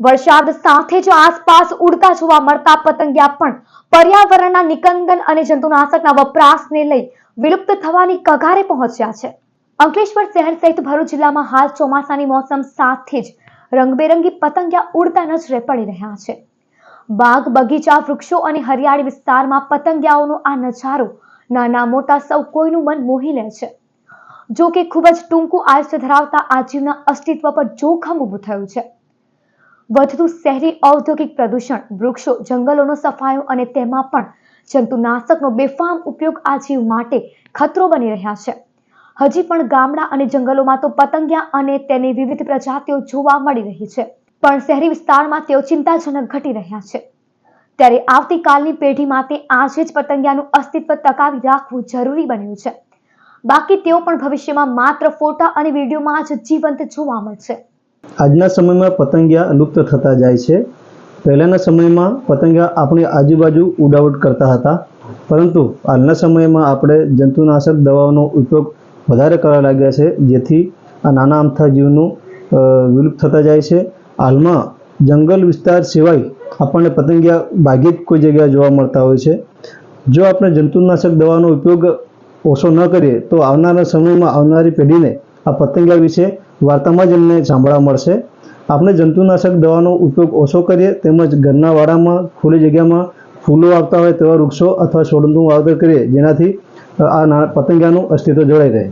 વરસાદ સાથે જ આસપાસ ઉડતા જોવા મળતા પતંગિયા પણ પર્યાવરણના નિકંદન અને જંતુનાશકના વપરાશને લઈ વિલુપ્ત થવાની કગારે પહોંચ્યા છે. અંકલેશ્વર શહેર સહિત ભરૂચ જિલ્લામાં હાલ ચોમાસાની મોસમ સાથે જ રંગબેરંગી પતંગિયા ઉડતા નજરે પડી રહ્યા છે. બાગ, બગીચા, વૃક્ષો અને હરિયાળી વિસ્તારમાં પતંગિયાઓનો આ નજારો નાના મોટા સૌ કોઈનું મન મોહી લે છે. જો કે ખૂબ જ ટૂંકું આયુષ્ય ધરાવતા આ જીવના અસ્તિત્વ પર જોખમ ઊભું થયું છે. વધતું શહેરી ઔદ્યોગિક પ્રદૂષણ, વૃક્ષો, જંગલોનો સફાયો અને તેમાં પણ જંતુનાશકનો બેફામ ઉપયોગ આ જીવ માટે ખતરો બની રહ્યા છે. હજી પણ ગામડા અને જંગલોમાં તો પતંગિયા અને તેની વિવિધ પ્રજાતિઓ જોવા મળી રહી છે, પણ શહેરી વિસ્તારમાં તેઓ ચિંતાજનક ઘટી રહ્યા છે. ત્યારે આવતીકાલની પેઢી માટે આજે જ પતંગિયાનું અસ્તિત્વ ટકાવી રાખવું જરૂરી બન્યું છે. બાકી તેઓ પણ ભવિષ્યમાં માત્ર ફોટા અને વિડીયોમાં જ જીવંત જોવા મળશે. આજના સમયમાં પતંગિયા લુપ્ત થતા જાય છે. પહેલાંના સમયમાં પતંગિયા આપણી આજુબાજુ ઉડાવટ કરતા હતા. પરંતુ હાલના સમયમાં આપણે જંતુનાશક દવાઓનો ઉપયોગ વધારે કરવા લાગ્યા છે, જેથી આ નાના અમથા જીવનું વિલુપ્ત થતા જાય છે. હાલમાં જંગલ વિસ્તાર સિવાય આપણને પતંગિયા ભાગ્યે કોઈ જગ્યાએ જોવા મળતા હોય છે. જો આપણે જંતુનાશક દવાનો ઉપયોગ ઓછો ન કરીએ, તો આવનારા સમયમાં આવનારી પેઢીને આ પતંગિયા વિશે વાર્તામાં જ એમને સાંભળવા મળશે. આપણે જંતુનાશક દવાનો ઉપયોગ ઓછો કરીએ તેમજ ઘરના વાડામાં, ખુલ્લી જગ્યામાં ફૂલો આવતા હોય તેવા વૃક્ષો અથવા છોડનું વાવેતર કરીએ જેનાથી આ પતંગિયાનું અસ્તિત્વ જળવાઈ રહે.